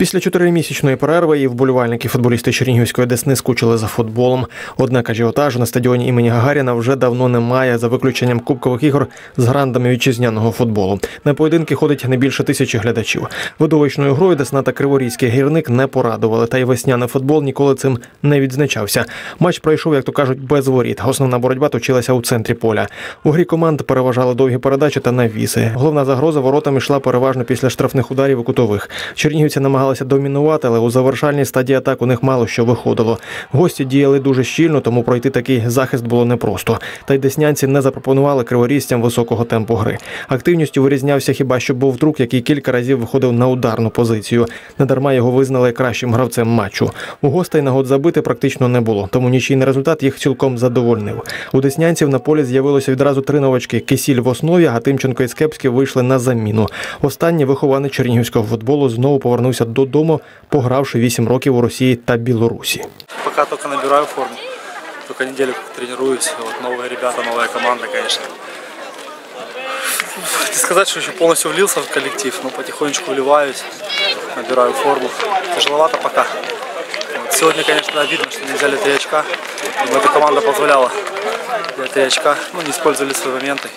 Після чотиримісячної перерви і вболівальники футболісти Чернігівської Десни скучили за футболом. Однак ажіотажу на стадіоні імені Гагаріна вже давно немає, за виключенням кубкових ігор з грандами вітчизняного футболу. На поєдинки ходить не більше тисячі глядачів. Видовищною грою Десна та Криворізький гірник не порадували, та й весняний футбол ніколи цим не відзначався. Матч пройшов, як то кажуть, без воріт. Основна боротьба точилася у центрі поля. У грі команд переважали довгі передачі та навіси. Головна загроза воротам йшла переважно після штрафних ударів у кутових. Чернігівці намагалися домінувати, але у завершальній стадії атак у них мало що виходило. Гості діяли дуже щільно, тому пройти такий захист було непросто. Та й деснянці не запропонували криворізцям високого темпу гри. Активністю вирізнявся хіба що був друг, який кілька разів виходив на ударну позицію. Недарма його визнали кращим гравцем матчу. У гостей нагод забити практично не було, тому нічийний результат їх цілком задовольнив. У деснянців на полі з'явилося відразу три новачки: Кисіль в основі, а Тимченко і Скепський вийшли на заміну. Останній вихованець чернігівського футболу знову повернувся додому, погравши 8 років у Росії та Білорусі. Пока только набираю форму. Только неделю как тренируюсь. Вот новые ребята, новая команда, конечно. Не сказать, что еще полностью влился в коллектив, но потихонечку вливаюсь, набираю форму. Тяжеловато пока. Вот. Сегодня, конечно, обидно, что не взяли три очка. Но эта команда позволяла взять три очка. Ну, не использовали свои моменты.